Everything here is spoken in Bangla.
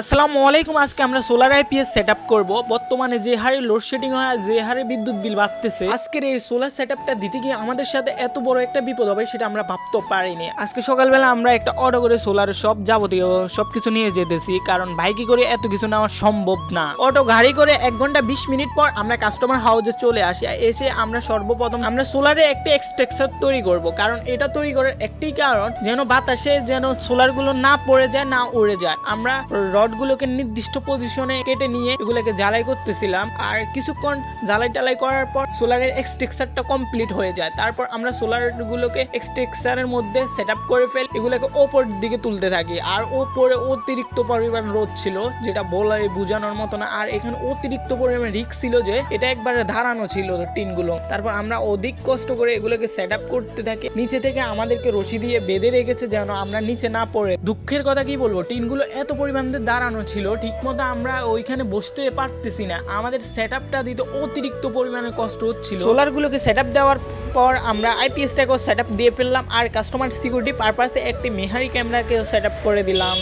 আসসালামু আলাইকুম, আজকে আমরা সোলার আইপিএস সেট আপ করব। বর্তমানে যে হারে লোডশেডিং হয়, যে হারে বিদ্যুৎ বিল বাড়তেছে, আজকের এই সোলার সেট আপটা দিতে গিয়ে আমাদের সাথে এত বড় একটা বিপদ হবে সেটা আমরা ভাবতে পারিনি। আজকে সকালবেলা আমরা একটা অটো করে সোলার সব যাবতীয় সব কিছু নিয়ে যেতেছি, কারণ বাইকে করে এত কিছু নেওয়া সম্ভব না। অটো গাড়ি করে এক ঘণ্টা বিশ মিনিট পর আমরা কাস্টমার হাউসে চলে আসি, এসে আমরা সর্বপ্রথম আমরা সোলারে একটি এক্সট্রাকচার তৈরি করব, কারণ এটা তৈরি করার একটি কারণ যেন বাতাসে যেন সোলারগুলো না পড়ে যায়, না উড়ে যায়। আমরা রডগুলোকে নির্দিষ্ট পজিশনে কেটে নিয়ে এগুলোকে জ্বালাই করতেছিলাম। আর কিছুক্ষণ জ্বালাই টালাই করার পর সোলারের এক্সট্রাকচারটা কমপ্লিট হয়ে যায়। তারপর আমরা সোলার গুলোকে এক্সট্রাকচারের মধ্যে সেট আপ করে ফেল, এগুলোকে ওপর দিকে তুলতে থাকি। আর ওপরে অতিরিক্ত পরিমাণ রোদ ছিল, যেটা বলে বোঝানোর মতো না। আর এখানে অতিরিক্ত পরিমাণ রিক্স ছিল যে, এটা একবারে ধারানো ছিল টিনগুলো। তারপর আমরা অধিক কষ্ট করে এগুলোকে সেট আপ করতে থাকি। নিচে থেকে আমাদেরকে রশি দিয়ে বেঁধে রেখেছে যেন আমরা নিচে না পড়ে। দুঃখের কথা কি বলব? টিনগুলো এত পরিমাণ দাঁড়ানো ছিল, ঠিকমতো আমরা ওইখানে বসতে পারতেছি না। আমাদের সেট আপটা দিতে অতিরিক্ত পরিমাণে কষ্ট হচ্ছিল। সোলারগুলোকে সেট আপ দেওয়ার পর আমরা আইপিএসটাকেও সেট আপ দিয়ে ফেললাম, আর কাস্টমার সিকিউরিটি পারপাসে একটি মেহারি ক্যামেরাকেও সেট আপ করে দিলাম।